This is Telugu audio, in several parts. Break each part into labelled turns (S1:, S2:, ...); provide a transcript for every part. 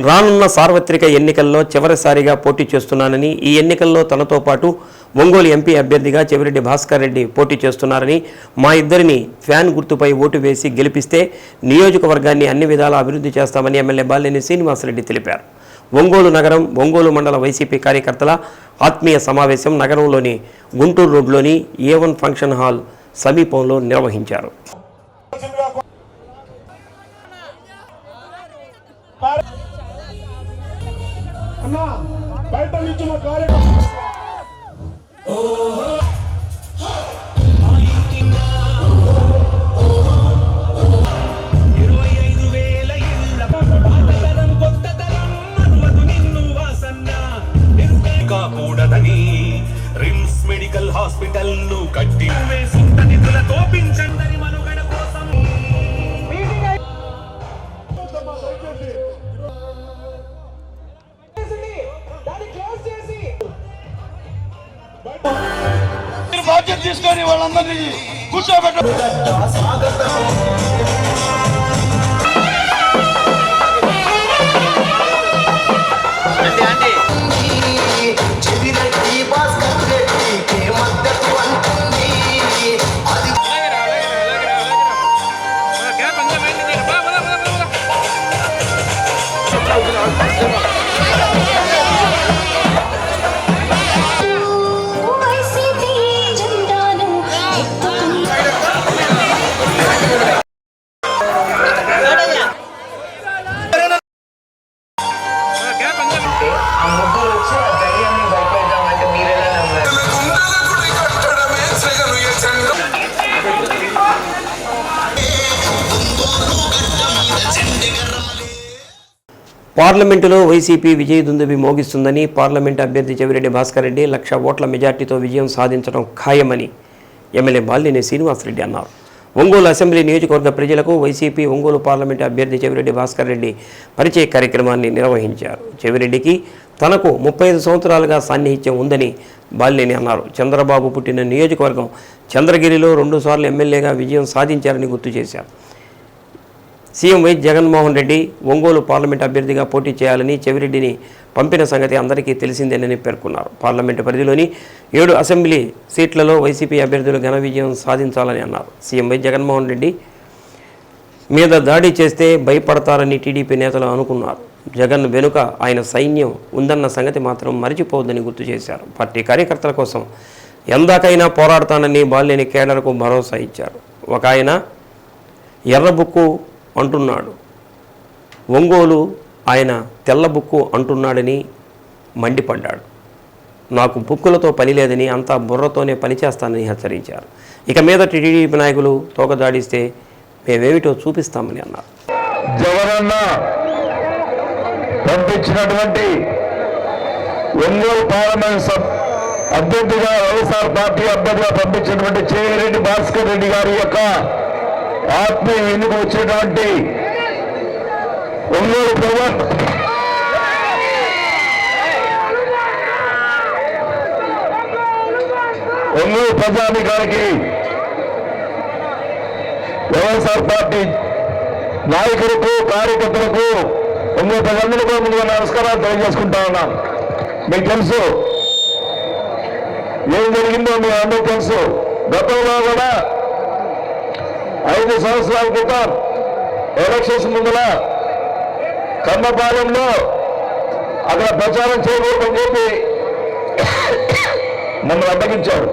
S1: రానున్న సార్వత్రిక ఎన్నికల్లో చివరిసారిగా పోటీ చేస్తున్నానని ఈ ఎన్నికల్లో తనతో పాటు ఒంగోలు ఎంపీ అభ్యర్థిగా చెవిరెడ్డి భాస్కర్ రెడ్డి పోటీ చేస్తున్నారని మా ఇద్దరిని ఫ్యాన్ గుర్తుపై ఓటు వేసి గెలిపిస్తే నియోజకవర్గాన్ని అన్ని విధాలా అభివృద్ధి చేస్తామని ఎమ్మెల్యే బాలినేని శ్రీనివాసరెడ్డి తెలిపారు. ఒంగోలు నగరం ఒంగోలు మండల వైసీపీ కార్యకర్తల ఆత్మీయ సమావేశం నగరంలోని గుంటూరు రోడ్లోని ఏ వన్ ఫంక్షన్ హాల్ సమీపంలో నిర్వహించారు.
S2: అన్నా బయట నుంచి మా కార్యక్రమం కూర్చోబెట్ట
S1: పార్లమెంటులో వైసీపీ విజయ దుందుబి మోగిస్తుందని పార్లమెంట్ అభ్యర్థి చెవిరెడ్డి భాస్కర్ రెడ్డి లక్ష ఓట్ల మెజార్టీతో విజయం సాధించడం ఖాయమని ఎమ్మెల్యే బాలినేని శ్రీనివాసరెడ్డి అన్నారు. ఒంగోలు అసెంబ్లీ నియోజకవర్గ ప్రజలకు వైసీపీ ఒంగోలు పార్లమెంట్ అభ్యర్థి చెవిరెడ్డి భాస్కర్ రెడ్డి పరిచయ కార్యక్రమాన్ని నిర్వహించారు. చెవిరెడ్డికి తనకు ముప్పై ఐదు సంవత్సరాలుగా సాన్నిహిత్యం ఉందని బాలినేని అన్నారు. చంద్రబాబు పుట్టిన నియోజకవర్గం చంద్రగిరిలో రెండుసార్లు ఎమ్మెల్యేగా విజయం సాధించారని గుర్తు చేశారు. CM Y Jaganmohan Reddy Ongole parliament అభ్యర్థిగా పోటీ చేయాలని చెవిరెడ్డిని పంపిన సంగతి అందరికీ తెలిసిందేనని పేర్కొన్నారు. పార్లమెంటు పరిధిలోని ఏడు అసెంబ్లీ సీట్లలో వైసీపీ అభ్యర్థులు ఘన విజయం సాధించాలని అన్నారు. సీఎం వై జగన్మోహన్ రెడ్డి మీద దాడి చేస్తే భయపడతారని టీడీపీ నేతలు అనుకున్నారు. జగన్ వెనుక ఆయన సైన్యం ఉందన్న సంగతి మాత్రం మరిచిపోవద్దని గుర్తు చేశారు. పార్టీ కార్యకర్తల కోసం ఎందాకైనా పోరాడతానని బాల్యని కేడర్కు భరోసా ఇచ్చారు. ఒక ఆయన ఎర్రబుక్కు అంటున్నాడు. ఒంగోలు ఆయన తెల్ల బుక్కు అంటున్నాడని మండిపడ్డాడు. నాకు బుక్కులతో పని లేదని అంతా బుర్రతోనే పనిచేస్తానని హెచ్చరించారు. ఇక మీద టీడీపీ నాయకులు తోకదాడిస్తే మేమేమిటో చూపిస్తామని అన్నారు.
S2: జగనన్న పంపించినటువంటి ఒంగోలు పార్లమెంట్ సబ్ అభ్యర్థిగా వైఎస్ఆర్ పార్టీ అభ్యర్థిగా పంపించినటువంటి చేరెడ్డి భాస్కర్ రెడ్డి గారి యొక్క ఆత్మీయ ఎన్నిక వచ్చినటువంటి ఒంగోలు ప్రజలు ఒంగోలు ప్రజానికానికి వైఎస్ఆర్ పార్టీ నాయకులకు కార్యకర్తలకు ఒంగోలు ప్రజలందరికీ కూడా ముందుగా నమస్కారాలు తెలియజేసుకుంటా ఉన్నాం. మీకు తెలుసు ఏం జరిగిందో మీ అందరూ తెలుసు. గతంలో కూడా ఐదు సంవత్సరాల క్రితం ఎలక్షన్స్ ముందర కమ్మపాలెంలో అక్కడ ప్రచారం చేయకూడదని చెప్పి మమ్మల్ని అడ్డగించారు.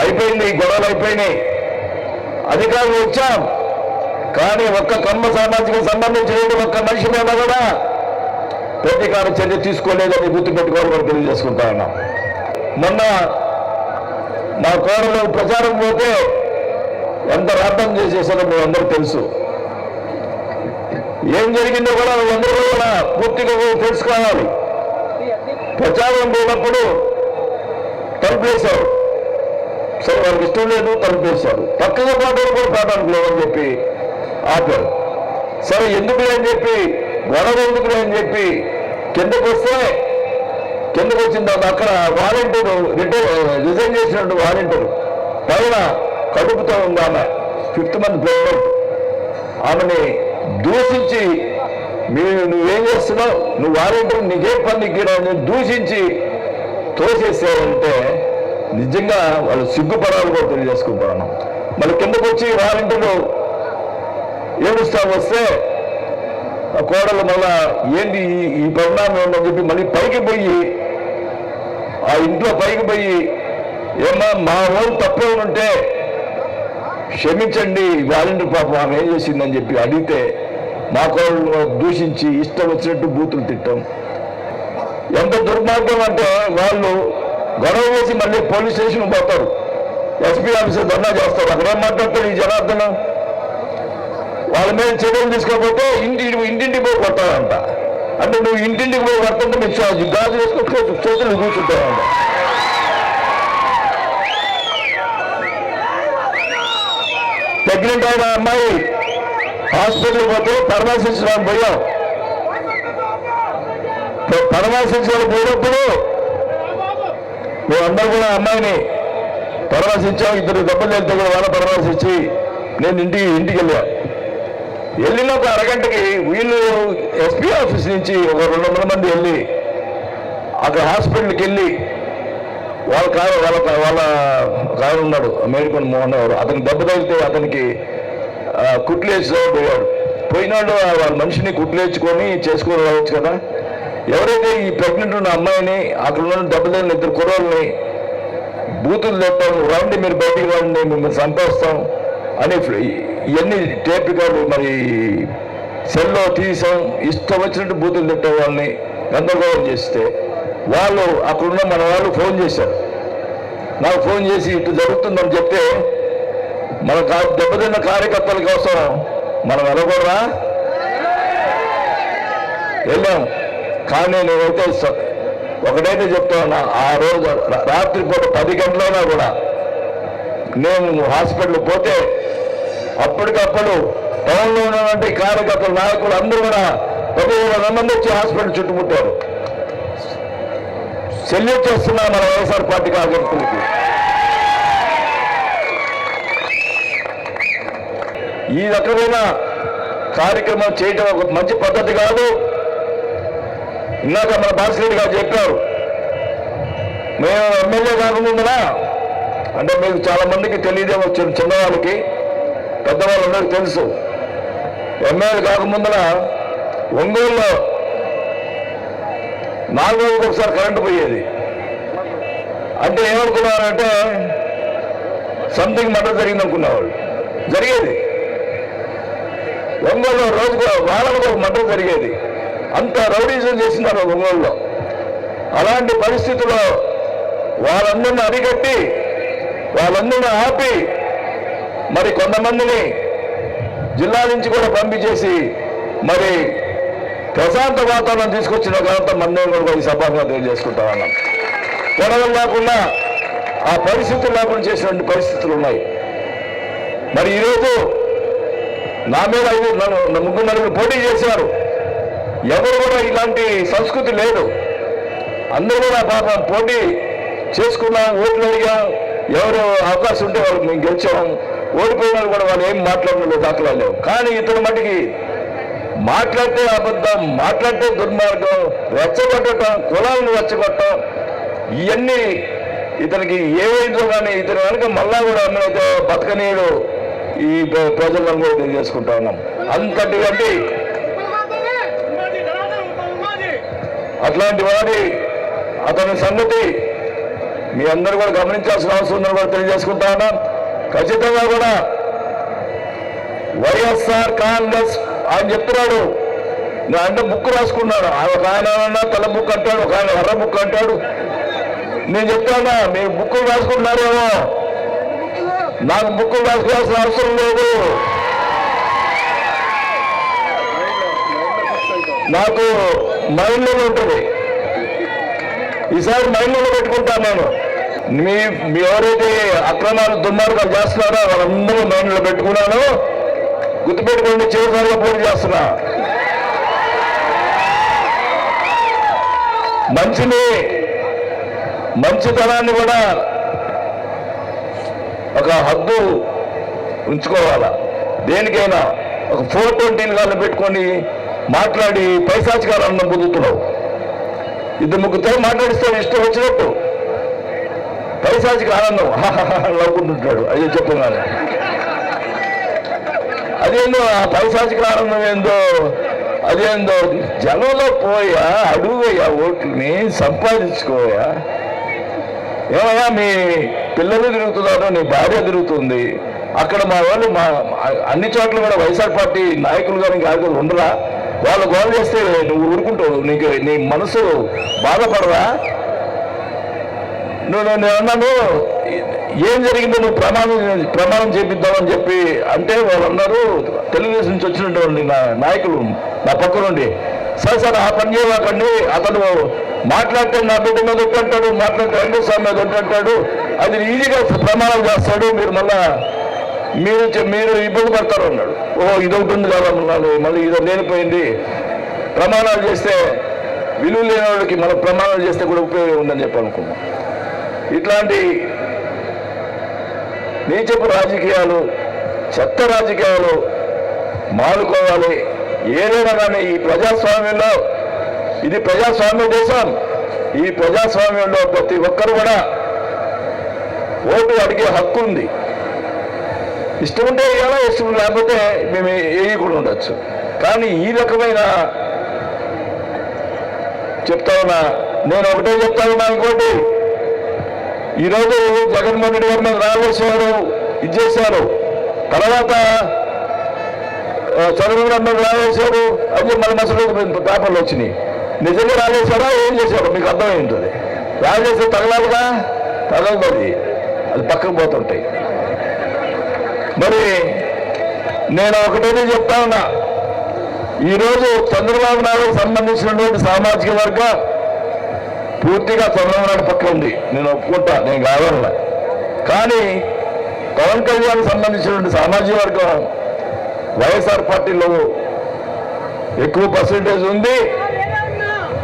S2: అయిపోయింది గొడవలు అయిపోయినాయి. అధికారులు వచ్చాం. కానీ ఒక్క కమ్మ సామాజిక సంబంధించిన ఒక్క మనిషి మీద కూడా ప్రతీకార చర్య తీసుకోలేదని గుర్తుపెట్టుకోవాలి కూడా తెలియజేసుకుంటా ఉన్నాం. మొన్న మా కోడలు ప్రచారం పోతే ఎంత రార్థం చేసేసారో మీ అందరూ తెలుసు. ఏం జరిగిందో కూడా అందరూ కూడా పూర్తిగా తెలుసుకోవాలి. ప్రచారం పోయినప్పుడు తలుపేశారు. సరే వాళ్ళకి ఇష్టం లేదు తలుపేశారు. పక్కన పాటలు కూడా పాడడానికి లేవని చెప్పి ఆపారు. సరే ఎందుకు అని చెప్పి గొడవ ఎందుకు అని చెప్పి కిందకు వస్తే కిందకు వచ్చిన తర్వాత అక్కడ వాలంటీరు రిటైర్ రిజైన్ చేసినట్టు వాలంటీరు. పైన కడుపుతో ఉంది ఆమె ఫిఫ్త్ మంత్ ప్రెగ్నెంట్ ఆమెని దూషించి మీరు నువ్వేం చేస్తున్నావు? నువ్వు వారంటే నీకేం పని నీకు దూషించి తోసేసావంటే నిజంగా వాళ్ళు సిగ్గుపడాలి కూడా తెలియజేసుకుంటున్నాం మళ్ళీ కిందకు వచ్చి వాలంటీర్లు ఏడుస్తా వస్తే ఆ కోడలు మళ్ళా ఏంది ఈ- ఈ పరిణామం ఏంటని చెప్పి మళ్ళీ పైకి పోయి ఆ ఇంట్లో పైకి పోయి ఏమన్నా మా వాళ్ళు తప్పే ఉంటే క్షమించండి వాలంటీర్ పాపం ఆమె ఏం చేసిందని చెప్పి అడిగితే మా కోళ్ళు దూషించి ఇష్టం వచ్చినట్టు బూతులు తిట్టం ఎంత దుర్మార్గం అంటే వాళ్ళు గొడవ వేసి మళ్ళీ పోలీస్ స్టేషన్ పోతారు. ఎస్పీ ఆఫీసర్ ధర్నా చేస్తారు. అక్కడ ఏం మాట్లాడతారు ఈ జనార్దన? వాళ్ళ మీద చర్యలు తీసుకోకపోతే ఇంటి ఇంటింటికి పోయి కొట్టాలంట అంటే నువ్వు ఇంటింటికి పోయి కొట్టంటే మీరు గాజు వేసుకొని చేతులు కూర్చుంటావంట ప్రెగ్నెంట్ అయిన అమ్మాయి. హాస్పిటల్ పోతే పరామర్శించడానికి పోయాం. ప- పరామర్శించడానికి పోయినప్పుడు మేమందరూ కూడా అమ్మాయిని పరామర్శించాం ఇద్దరు దెబ్బలు వెళ్తే కూడా వాళ్ళ పరామర్శించి నేను ఇంటికి ఇంటికి వెళ్ళా. వెళ్ళిన ఒక అరగంటకి వీళ్ళు ఎస్పీ ఆఫీస్ నుంచి ఒక రెండు వందల మంది వెళ్ళి అక్కడ హాస్పిటల్కి వెళ్ళి వాళ్ళ కాయ వాళ్ళ వాళ్ళ కాయలు ఉన్నాడు మేడుకొని మోహన్ గారు అతనికి దెబ్బ తగిలితే అతనికి ఆ, కుట్లేసి పోయాడు. పోయినాడు వాళ్ళ మనిషిని కుట్లేచుకొని చేసుకొని రావచ్చు కదా. ఎవరైతే ఈ ప్రెగ్నెంట్ ఉన్న అమ్మాయిని అక్కడ ఉన్న దెబ్బ తగిలిన ఇద్దరు కుర్రోళ్ళని బూతులు తెస్తాం రండి మీరు బయటికి రండి మిమ్మల్ని చంపేస్తాం అని ఇవన్నీ టేప్ రికార్డు మరి సెల్లో తీసాం. ఇష్టం వచ్చినట్టు బూతులు తిట్టే వాళ్ళని గందరగోళం చేస్తే వాళ్ళు అక్కడున్న మన వాళ్ళు ఫోన్ చేశారు. నాకు ఫోన్ చేసి ఇటు జరుగుతుందని చెప్తే మన దెబ్బతిన్న కార్యకర్తల కోసం మనం వెళ్ళకూడదా? వెళ్ళాం. కానీ నేనైతే ఒకటైతే చెప్తా ఉన్నా ఆ రోజు రాత్రి పూట పది గంటలైనా కూడా నేను హాస్పిటల్ పోతే అప్పటికప్పుడు టౌన్లో ఉన్నటువంటి కార్యకర్తలు నాయకులు అందరూ కూడా పదిహేను మంది వచ్చి హాస్పిటల్ చుట్టుముట్టారు. సెల్యూట్ చేస్తున్నా మన వైఎస్ఆర్ పార్టీ కార్యకర్తలకి. ఈ రకమైన కార్యక్రమం చేయటం ఒక మంచి పద్ధతి కాదు. ఇందాక మన భాస్కర్ గారు చెప్పారు మేము ఎమ్మెల్యే కాకుండా అంటే మీకు చాలా మందికి తెలియదే చిన్న చిన్నవాళ్ళకి పెద్దవాళ్ళందరికీ తెలుసు. ఎమ్మెల్యే కాకముందున ఒంగోలులో నాలుగు రోజులకు ఒకసారి కరెంటు పోయేది. అంటే ఏమనుకున్నారంటే సంథింగ్ మటర్ జరిగింది అనుకున్నవాళ్ళు జరిగేది. ఒంగోలులో రోజుకు వారానికి ఒక మటర్ జరిగేది. అంత రౌడీజం చేసినారు ఒంగోలులో. అలాంటి పరిస్థితుల్లో వాళ్ళందరిని అరికట్టి వాళ్ళందరిని ఆపి మరి కొంతమందిని జిల్లా నుంచి కూడా పంపించేసి మరి ప్రశాంత వాతావరణం తీసుకొచ్చిన తర్వాత మందే కూడా ఈ సభగా తెలియజేసుకుంటామన్నాం గొడవలు లేకుండా ఆ పరిస్థితులు లేకుండా చేసినటువంటి పరిస్థితులు ఉన్నాయి. మరి ఈరోజు నా మీద ఐదు నన్ను ముగ్గురు నలుగురు పోటీ చేశారు. ఎవరు కూడా ఇలాంటి సంస్కృతి లేదు. అందరూ కూడా పాప పోటీ చేసుకున్నాం ఓట్లు అడిగాం ఎవరు అవకాశం ఉంటే వాళ్ళు మేము గెలిచాం. ఓడిపోయిన వాళ్ళు కూడా వాళ్ళు ఏం మాట్లాడలేదు దాఖలాలు లేవు. కానీ ఇతని మటుకి మాట్లాడితే అబద్ధం మాట్లాడితే దుర్మార్గం రెచ్చగొట్టడం కులాలను రెచ్చగొట్టడం ఇవన్నీ ఇతనికి ఏమైందో కానీ ఇతని వెనక మళ్ళా కూడా అన్నైతే బతకనీయుడు ఈ ప్ర- ప్రజలను కూడా తెలియజేసుకుంటా ఉన్నాం. అంతటి వంటి అట్లాంటి వాడి అతని సంగతి మీ అందరూ కూడా గమనించాల్సిన అవసరం ఉందని కూడా తెలియజేసుకుంటా ఉన్నాం. ఖచ్చితంగా కూడా వైఎస్ఆర్ కాంగ్రెస్ ఆయన చెప్తున్నాడు. నా అంటే బుక్ రాసుకున్నాడు. ఆయన ఒక ఆయన తల బుక్ అంటాడు ఒక ఆయన ఎర్ర బుక్ అంటాడు. నేను చెప్తానా మీరు బుక్కులు రాసుకుంటున్నారేమో? నాకు బుక్కులు రాసుకోవాల్సిన అవసరం లేదు. నాకు మైండ్లోనే ఉంటుంది. ఈసారి మైండ్లో పెట్టుకుంటాను నేను. మీ మీ ఎవరైతే అక్రమాలు దుర్మార్గాలు చేస్తున్నారో వాళ్ళందరూ మైండ్లో పెట్టుకున్నాను. గుర్తుపెట్టుకోండి చివరిసారిగా పోటీ చేస్తున్నా. మంచిని మంచితనాన్ని కూడా ఒక హద్దు ఉంచుకోవాలా? దేనికైనా ఒక ఫోర్ ట్వంటీని కానీ పెట్టుకొని మాట్లాడి పైశాచికాలను పొందుతున్నావు. ఇద్దరు ముగ్గురితో మాట్లాడిస్తే ఇష్టం వచ్చినట్టు. పైశాచిక ఆనందం. నవ్వుకుంటుంటాడు అయ్యో చెప్పగానే. అదేందో ఆ పైశాచిక ఆనందం ఏందో? అదేందో? జనంలో పోయా అడుగుయ్యా ఓట్లని సంపాదించుకోయా ఏమయ్యా మీ పిల్లలు తిరుగుతున్నారు నీ భార్య తిరుగుతుంది. అక్కడ మా వాళ్ళు మా అన్ని చోట్ల కూడా వైఎస్ఆర్ పార్టీ నాయకులు కానీ కాదు ఉండరా? వాళ్ళు గోల్ చేస్తే నువ్వు ఊరుకుంటావు నీకు నీ మనసు బాధపడరా? నువ్వు నేను అన్నాను ఏం జరిగిందో నువ్వు ప్రమాణం ప్రమాణం చేపిద్దామని చెప్పి అంటే వాళ్ళందరూ తెలుగుదేశం నుంచి వచ్చినటువంటి నా నాయకులు నా పక్క నుండి సరే సరే ఆ పని చేయకండి అతను మాట్లాడితే నా బిడ్డ మీద ఒట్టంటాడు మాట్లాడితే వెంకటస్వామి మీద ఒట్టంటాడు అది ఈజీగా ప్రమాణం చేస్తాడు మీరు మళ్ళా మీరు మీరు ఇబ్బంది పడతారు అన్నాడు. ఓ ఇది ఒకటి ఉంది కదా అన్నాను మళ్ళీ ఇది లేనిపోయింది. ప్రమాణాలు చేస్తే విలువ లేని వాళ్ళకి మనం ప్రమాణాలు చేస్తే కూడా ఉపయోగం ఉందని చెప్పి అనుకున్నాం. ఇట్లాంటి నీచపు రాజకీయాలు చెత్త రాజకీయాలు మానుకోవాలి. ఏదైనా కానీ ఈ ప్రజాస్వామ్యంలో ఇది ప్రజాస్వామ్య దేశం. ఈ ప్రజాస్వామ్యంలో ప్రతి ఒక్కరు కూడా ఓటు అడిగే హక్కు ఉంది. ఇష్టం ఉంటే వేయాలా ఇష్టం లేకపోతే మేము వేయకుండా ఉండొచ్చు. కానీ ఈ రకమైన చెప్తా ఉన్నా నేను ఒకటే చెప్తా ఉన్నా ఇంకోటి ఈరోజు జగన్మోహన్ రెడ్డి గారు మీద రావేశారు ఇది చేశారు. తర్వాత చంద్రబాబు నాయుడు మీద రాజేశారు అది మన మసలు పేపర్లు వచ్చినాయి. నిజంగా రాజేశారా ఏం చేశారు మీకు అర్థమైంటుంది రాజేస్తే తగలాలుగా? తగలదు అది అది పక్కకు పోతుంటాయి. మరి నేను ఒకటేనే చెప్తా ఉన్నా. ఈరోజు చంద్రబాబు నాయుడుకు సంబంధించినటువంటి సామాజిక వర్గం పూర్తిగా చంద్రబాబు నాయుడు పక్క ఉంది. నేను ఒప్పుకుంటా నేను కావాలన్నా కానీ పవన్ కళ్యాణ్ సంబంధించినటువంటి సామాజిక వర్గం వైఎస్ఆర్ పార్టీలో ఎక్కువ పర్సంటేజ్ ఉంది.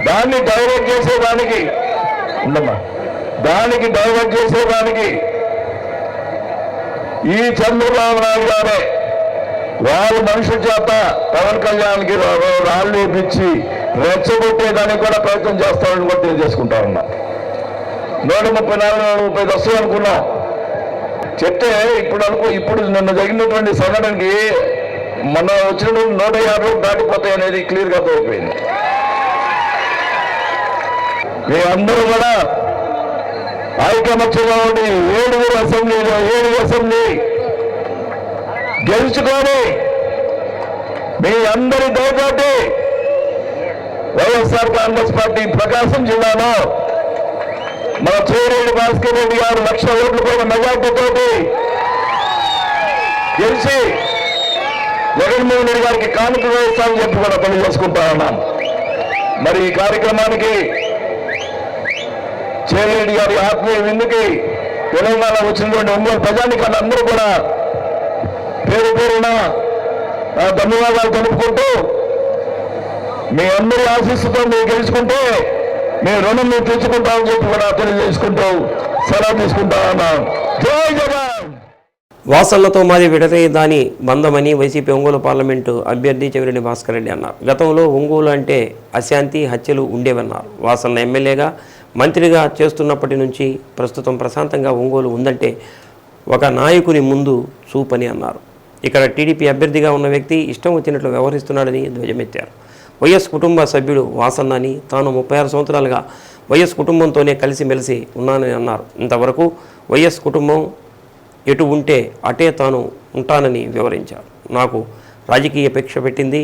S2: దాన్ని డైవర్ట్ చేసేదానికి ఉండమ్మా దానికి డైవర్ట్ చేసేదానికి ఈ చంద్రబాబు నాయుడు గారే. వాళ్ళ మనుషుల చేత పవన్ కళ్యాణ్కి రాళ్ళు వేపించి రెచ్చగొట్టేదానికి కూడా ప్రయత్నం చేస్తారని కూడా తెలియజేసుకుంటా ఉన్నా నూట ముప్పై నాలుగు నూట ముప్పై ఐదు వస్తాయి చెప్తే ఇప్పుడు అనుకో ఇప్పుడు నిన్న జరిగినటువంటి సంఘటనకి మొన్న వచ్చినటువంటి నూట యాభై దాటిపోతాయి అనేది క్లియర్గా అర్థమైపోయింది. మీ కూడా ఐకమత్యంగా ఉండి ఏడుగురు అసెంబ్లీలో ఏడు అసెంబ్లీ గెలుచుకొని మీ అందరి దయతోటి వైఎస్ఆర్ కాంగ్రెస్ పార్టీ ప్రకాశం జిల్లాలో మన చేరేడు భాస్కర్ రెడ్డి గారు లక్ష ఓట్ల కూడా మెజార్టీతోటి గెలిచి జగన్మోహన్ రెడ్డి గారికి కానుక వేస్తామని చెప్పి కూడా పని ఉన్నాం. మరి ఈ కార్యక్రమానికి చేరెడ్డి గారి ఆత్మీయ విందుకి తెలంగాణ వచ్చినటువంటి ఒంగోలు ప్రజానికాన్ని అందరూ కూడా పేరు పేరున ధన్యవాదాలు తెలుపుకుంటూ మీ అందరి ఆశీస్సుతో మీరు గెలుచుకుంటే మీ రుణం మీరు తెచ్చుకుంటామని చెప్పి కూడా తెలియజేసుకుంటూ సెలవు తీసుకుంటా జై జగన్
S1: వాసనలతో మాది విడదీయదాని దాని బంధమని వైసీపీ ఒంగోలు పార్లమెంటు అభ్యర్థి చెవిరెడ్డి భాస్కర్ రెడ్డి అన్నారు. గతంలో ఒంగోలు అంటే అశాంతి హత్యలు ఉండేవన్నారు. వాసన ఎమ్మెల్యేగా మంత్రిగా చేస్తున్నప్పటి నుంచి ప్రస్తుతం ప్రశాంతంగా ఒంగోలు ఉందంటే ఒక నాయకుని ముందు చూపని అన్నారు. ఇక్కడ టీడీపీ అభ్యర్థిగా ఉన్న వ్యక్తి ఇష్టం వచ్చినట్లు వ్యవహరిస్తున్నాడని ధ్వజమెత్తారు. వైఎస్ కుటుంబ సభ్యుడు వాసన్నని తాను ముప్పై ఆరు సంవత్సరాలుగా వైఎస్ కుటుంబంతోనే కలిసిమెలిసి ఉన్నానని అన్నారు. ఇంతవరకు వైఎస్ కుటుంబం ఎటు ఉంటే అటే తాను ఉంటానని వివరించారు. నాకు రాజకీయ పేక్ష పెట్టింది.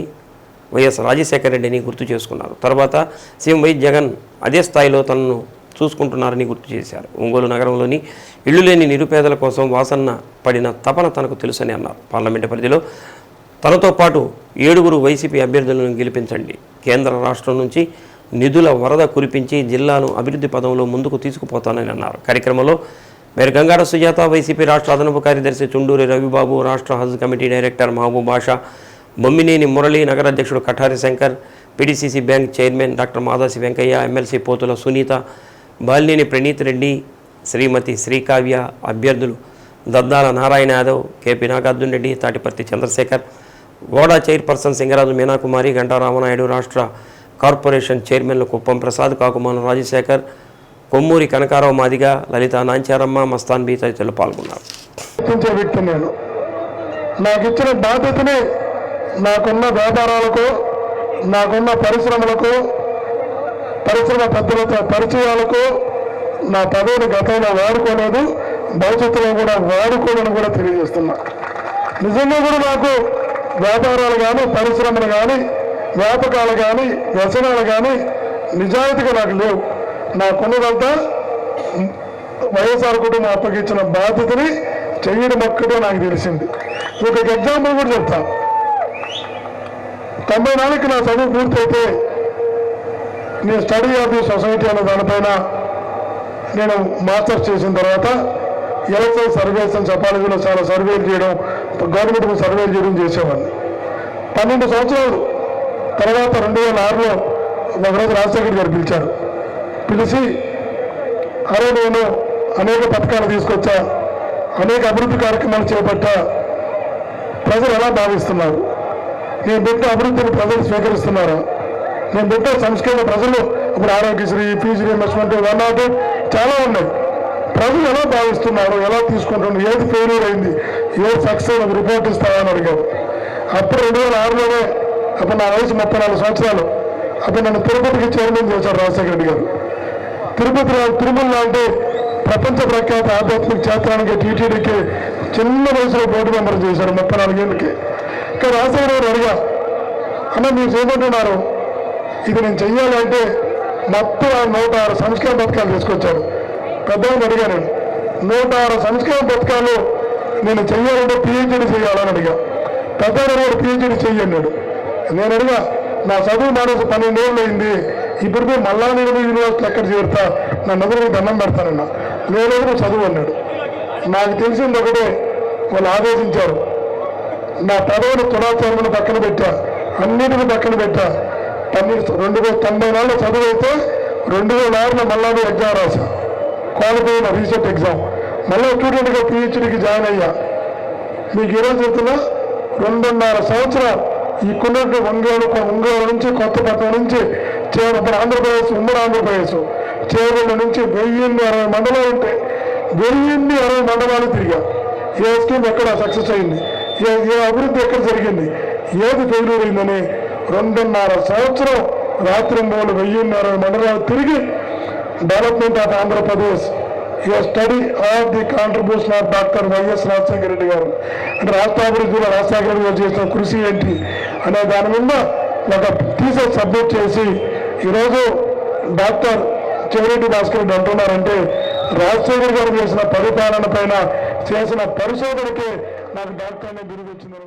S1: వైఎస్ రాజశేఖర రెడ్డిని గుర్తు చేసుకున్నారు. తర్వాత సీఎం వై జగన్ అదే స్థాయిలో తనను చూసుకుంటున్నారని గుర్తు చేశారు. ఒంగోలు నగరంలోని ఇళ్ళు లేని నిరుపేదల కోసం వాసన్న పడిన తపన తనకు తెలుసని అన్నారు. పార్లమెంటు పరిధిలో తనతో పాటు ఏడుగురు వైసీపీ అభ్యర్థులను గెలిపించండి. కేంద్ర రాష్ట్రం నుంచి నిధుల వరద కురిపించి జిల్లాను అభివృద్ధి పదంలో ముందుకు తీసుకుపోతానని అన్నారు. కార్యక్రమంలో మేర గంగాడ సుజాత వైసీపీ రాష్ట్ర అదనపు కార్యదర్శి చుండూరి రవిబాబు రాష్ట్ర హజ్ committee director Mahaboob Basha Bommineni Murali నగరాధ్యక్షుడు Katari Shankar PDCC bank chairman doctor Madasi Venkaiah MLC Pothula Sunitha Balineni Praneeth Reddy Srimathi Srikavya అభ్యర్థులు దద్దాల నారాయణ యాదవ్ కేపీ నాగార్జున రెడ్డి తాటిపర్తి చంద్రశేఖర్ ఓడా చైర్పర్సన్ సింగరాజు మీనాకుమారి గంటా రామనాయుడు రాష్ట్ర కార్పొరేషన్ చైర్మన్లు కుప్పం ప్రసాద్ కాకుమాను రాజశేఖర్ కొమ్మూరి కనకారావు మాదిగ లలిత నాంచారమ్మ మస్తాన్ బీ తదితరులు పాల్గొన్నారు.
S3: నేను. నాకు ఇచ్చిన బాధ్యతని నాకున్న వ్యాపారాలకు నాకున్న పరిశ్రమలకు పరిశ్రమ పెద్దలతో పరిచయాలకు నా పదవిని గతంలో వాడుకోలేదు భవిష్యత్తులో కూడా వాడుకోవాలని కూడా తెలియజేస్తున్నా. నిజంగా కూడా నాకు వ్యాపారాలు కానీ పరిశ్రమలు కానీ వ్యాపకాలు కానీ వ్యసనాలు కానీ నిజాయితీగా నాకు లేవు. నాకున్నదంతా వైఎస్ఆర్ కుటుంబం అప్పగించిన బాధ్యతని చెయ్యడం ఒక్కటే నాకు తెలిసింది. ఒక ఎగ్జాంపుల్ కూడా చెప్తా. తొంభై నాలుగుకి నా చదువు పూర్తయితే నేను స్టడీ ఆఫ్ ది సొసైటీ అనే దానిపైన నేను మాస్టర్స్ చేసిన తర్వాత ఎలక్షన్ సర్వేస్ అని చెప్పాలిలో చాలా సర్వేలు చేయడం గవర్నమెంట్ సర్వేలు చేయడం చేసేవాడిని పన్నెండు సంవత్సరాలు తర్వాత రెండు వేల ఆరులో ఒకరోజు రాజశేఖర్ గారు పిలిచారు. పిలిచి అరే నేను అనేక పథకాలు తీసుకొచ్చా అనేక అభివృద్ధి కార్యక్రమాలు చేపట్టా ప్రజలు ఎలా భావిస్తున్నారు? నేను పెట్టే అభివృద్ధిని ప్రజలు స్వీకరిస్తున్నారా? నేను పెట్టే సంస్కరణ ప్రజలు ఇప్పుడు ఆరోగ్యశ్రీ ఫీజు రియంబర్స్మెంట్ వన్ చాలా ఉన్నాయి. ప్రజలు ఎలా భావిస్తున్నారు ఎలా తీసుకుంటున్నారు ఏది ఫెయిల్యూర్ అయింది? ఏది సక్సెస్ రిపోర్ట్ ఇస్తావా అడిగారు అప్పుడు రెండు వేల ఆరులోనే అప్పుడు నా వయసు ముప్పై నాలుగు సంవత్సరాలు. అప్పుడు నన్ను తిరుపతికి చైర్మన్ చేశారు రాజశేఖర రెడ్డి గారు. తిరుపతి తిరుమల లాంటి ప్రపంచ ప్రఖ్యాత ఆధ్యాత్మిక క్షేత్రానికి టీటీడీకి చిన్న వయసులో బోర్డు మెంబర్ చేశారు ముప్పై నాలుగేళ్ళకి ఇక్కడ రాజశేఖర గారు అడిగా అన్న మీరు చేయమంటున్నారు. ఇది నేను చెయ్యాలంటే మొత్తం ఆ నూట ఆరు సంస్కరణ పథకాలు తీసుకొచ్చారు. పెద్దవాళ్ళు అడిగాను. నూట ఆరు సంస్కరణ పథకాలు నేను చెయ్యాలంటే పిహెచ్డీ చేయాలని అడిగా. పెద్దవాడు కూడా పిహెచ్డీ చెయ్యన్నాడు నేను అడిగా నా చదువు మానేసి పన్నెండేళ్ళు అయింది. ఇప్పుడు పోయి మళ్ళా నేను యూనివర్సిటీ ఎక్కడ చేరుతా? నా నదులకు దండం పెడతానన్నా. నేను చదువు అన్నాడు. నాకు తెలిసింది ఒకటే వాళ్ళు ఆదేశించారు. నా పదవిని తులాచారమును పక్కన పెట్టా. అన్నిటిని పక్కన పెట్టా. పన్నెండు రెండు వేల తొంభై నాలుగు చదువు అయితే రెండు వేల ఆరులో మళ్ళా ఎగ్జామ్ రాశాను క్వాలిఫై రీసెర్చ్ ఎగ్జామ్. మళ్ళీ స్టూడెంట్గా పిహెచ్డికి జాయిన్ అయ్యా. మీకు ఈరోజు చెప్తున్నా రెండున్నర సంవత్సరాలు ఈ కొన్ని ఒంగోలు ఒంగోలు నుంచి కొత్తపట్నం నుంచి చేరు ఆంధ్రప్రదేశ్ ఉమ్మడి ఆంధ్రప్రదేశ్ చేరుల నుంచి వెయ్యిన్ని అరవై మండలాలు ఉంటాయి వెయ్యిన్ని అరవై మండలాలు తిరిగా. ఏ స్కీమ్ ఎక్కడ సక్సెస్ అయింది? ఏ ఏ అభివృద్ధి ఎక్కడ జరిగింది? ఏది ఫెయిల్యూర్ అయిందని రెండున్నర సంవత్సరం రాత్రి మూడు వెయ్యిన్ని అరవై మండలాలు తిరిగి development of Andhra Pradesh your study of the contribution of doctor YS Rajasekhara Reddy గారు అంటే రాష్ట్రాభివృద్ధిలో రాజశేఖర రెడ్డి గారు చేసిన కృషి ఏంటి? అనే దాని మీద ఒక థీసెస్ సబ్మిట్ చేసి ఈరోజు డాక్టర్ చెవిరెడ్డి భాస్కర్ రెడ్డి అంటున్నారంటే రాజశేఖర్ గారు చేసిన పరిపాలన పైన చేసిన పరిశోధనకే నాకు డాక్టర్ అనే బిరుదు వచ్చిందని